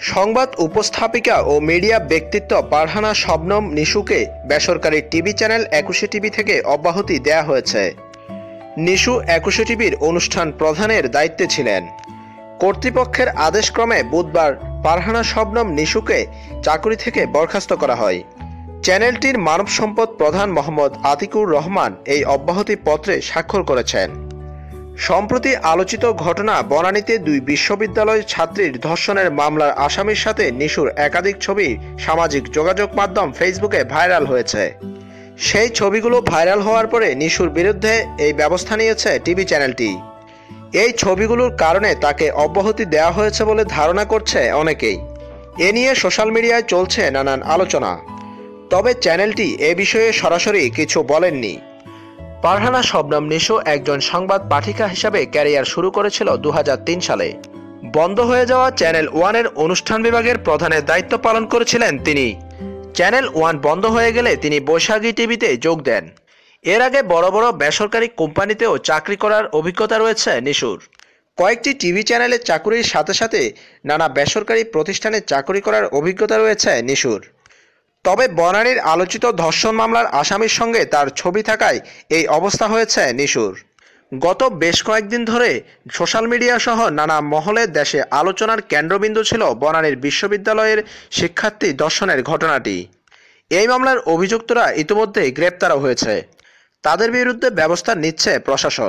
সংবাদ উপস্থাপিকা ও মিডিয়া ব্যক্তিত্ব পারহানা শবনম নিশুকে বেসরকারি টিভি চ্যানেল একুশে টিভি থেকে অব্যাহতি দেয়া হয়েছে। নিশু একুশে টিভির অনুষ্ঠান প্রধানের দায়িত্বে ছিলেন। কর্তৃপক্ষের আদেশক্রমে বুধবার পারহানা শবনম নিশুকে চাকরি থেকে বরখাস্ত করা হয়। চ্যানেলটির মানব সম্পদ প্রধান মোহাম্মদ আতিকুর রহমান এই অব্যাহতি পত্রে স্বাক্ষর করেছেন। সম্প্রতি আলোচিত ঘটনা বনানীতে দুই বিশ্ববিদ্যালয় ছাত্রীর ধর্ষণের মামলার আসামির সাথে নিশুর একাধিক ছবি সামাজিক যোগাযোগ মাধ্যম ফেসবুকে ভাইরাল হয়েছে। সেই ছবিগুলো ভাইরাল হওয়ার পরে নিশুর বিরুদ্ধে এই ব্যবস্থা নিয়েছে টিভি চ্যানেলটি। এই ছবিগুলোর কারণে তাকে অব্যাহতি দেওয়া হয়েছে বলে ধারণা করছে অনেকেই। এ নিয়ে সোশ্যাল মিডিয়ায় চলছে নানান আলোচনা। তবে চ্যানেলটি এ বিষয়ে সরাসরি কিছু বলেননি। পারহানা শবনম নিশো একজন সংবাদ পাঠিকা হিসাবে ক্যারিয়ার শুরু করেছিল দু হাজার তিন সালে। বন্ধ হয়ে যাওয়া চ্যানেল ওয়ানের অনুষ্ঠান বিভাগের প্রধানের দায়িত্ব পালন করেছিলেন তিনি। চ্যানেল ওয়ান বন্ধ হয়ে গেলে তিনি বৈশাখী টিভিতে যোগ দেন। এর আগে বড় বড় বেসরকারি কোম্পানিতেও চাকরি করার অভিজ্ঞতা রয়েছে নিশুর। কয়েকটি টিভি চ্যানেলে চাকুরির সাথে সাথে নানা বেসরকারি প্রতিষ্ঠানে চাকরি করার অভিজ্ঞতা রয়েছে নিশুর। তবে বনানীর আলোচিত ধর্ষণ মামলার আসামির সঙ্গে তার ছবি থাকায় এই অবস্থা হয়েছে নিশুর। গত বেশ কয়েকদিন ধরে সোশ্যাল মিডিয়া সহ নানা মহলে দেশে আলোচনার কেন্দ্রবিন্দু ছিল বনানীর বিশ্ববিদ্যালয়ের শিক্ষার্থী দর্শনের ঘটনাটি। এই মামলার অভিযুক্তরা ইতিমধ্যেই গ্রেপ্তারও হয়েছে। তাদের বিরুদ্ধে ব্যবস্থা নিচ্ছে প্রশাসন।